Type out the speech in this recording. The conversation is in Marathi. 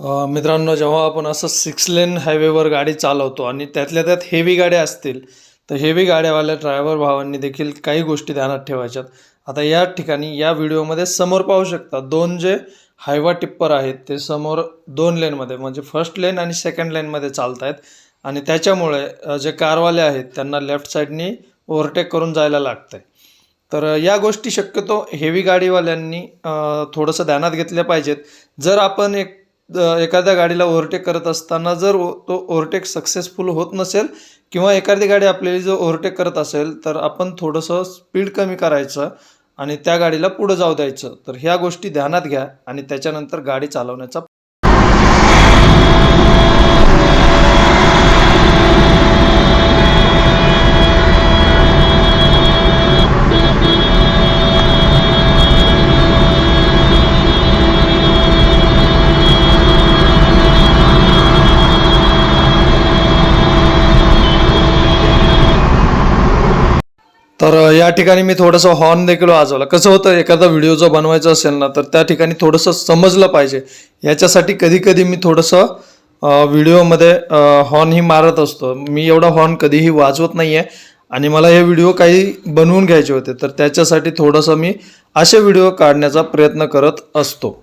मित्रांनो जेव्हा आपण असं सिक्स लेन हायवेवर गाडी चालवतो आणि त्यातल्या त्यात हेवी गाड्या असतील तर हेवी गाड्यावाल्या ड्रायव्हर भावांनी देखील काही गोष्टी ध्यानात ठेवायच्यात. आता या ठिकाणी या व्हिडिओमध्ये समोर पाहू शकता दोन जे हायवा टिप्पर आहेत ते समोर दोन लेनमध्ये म्हणजे फर्स्ट लेन आणि सेकंड लेनमध्ये चालत आहेत आणि त्याच्यामुळे जे कारवाले आहेत त्यांना लेफ्ट साईडनी ओव्हरटेक करून जायला लागतं आहे तर या गोष्टी शक्यतो हेवी गाडीवाल्यांनी थोडंसं ध्यानात घेतल्या पाहिजेत. जर आपण एक एखाद्या गाडीला ओव्हरटेक करत असताना जर तो ओव्हरटेक सक्सेसफुल होत नसेल किंवा एखादी गाडी आपल्याला जर ओव्हरटेक करत असेल तर आपण थोडंसं स्पीड कमी करायचं आणि त्या गाडीला पुढं जाऊ द्यायचं. तर ह्या गोष्टी ध्यानात घ्या आणि त्याच्यानंतर गाडी चालवण्याचा तर या ठिकाणी मी थोडंसं हॉर्न देखील वाजवला. कसं होतं एखादा व्हिडिओ जो बनवायचा असेल ना तर त्या ठिकाणी थोडंसं समजलं पाहिजे. याच्यासाठी कधी कधी मी थोडंसं व्हिडिओमध्ये हॉर्नही मारत असतो. मी एवढा हॉर्न कधीही वाजवत नाही आहे आणि मला हे व्हिडिओ काही बनवून घ्यायचे होते. तर त्याच्यासाठी थोडंसं मी असे व्हिडिओ काढण्याचा प्रयत्न करत असतो.